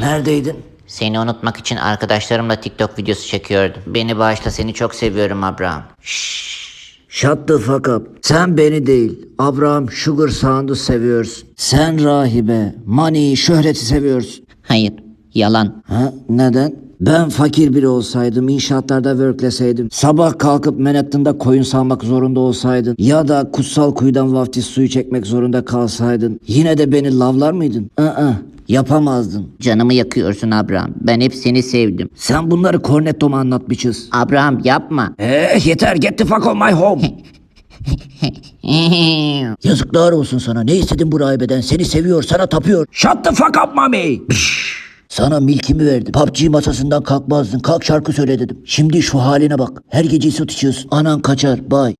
Neredeydin? Seni unutmak için arkadaşlarımla TikTok videosu çekiyordum. Beni bağışla seni çok seviyorum Abraham. Shut the fuck up. Sen beni değil, Abraham Sugar Sound'u seviyorsun. Sen rahibe, money, şöhreti seviyorsun. Hayır, yalan. Ha, neden? Ben fakir biri olsaydım, inşaatlarda workleseydim, sabah kalkıp Manhattan'da koyun salmak zorunda olsaydın ya da kutsal kuyudan vaftiz suyu çekmek zorunda kalsaydın yine de beni lavlar mıydın? Aa, yapamazdın. Canımı yakıyorsun Abraham. Ben hep seni sevdim. Sen bunları Cornetto'ma anlatmışız. Abraham yapma. Eh yeter get the fuck on my home. Yazıklar olsun sana. Ne istedin bu rahibeden? Seni seviyor, sana tapıyor. Shut the fuck up mami. Sana milkimi verdim. PUBG masasından kalkmazdın. Kalk şarkı söyle dedim. Şimdi şu haline bak. Her gece süt içiyorsun. Anan kaçar. Bye.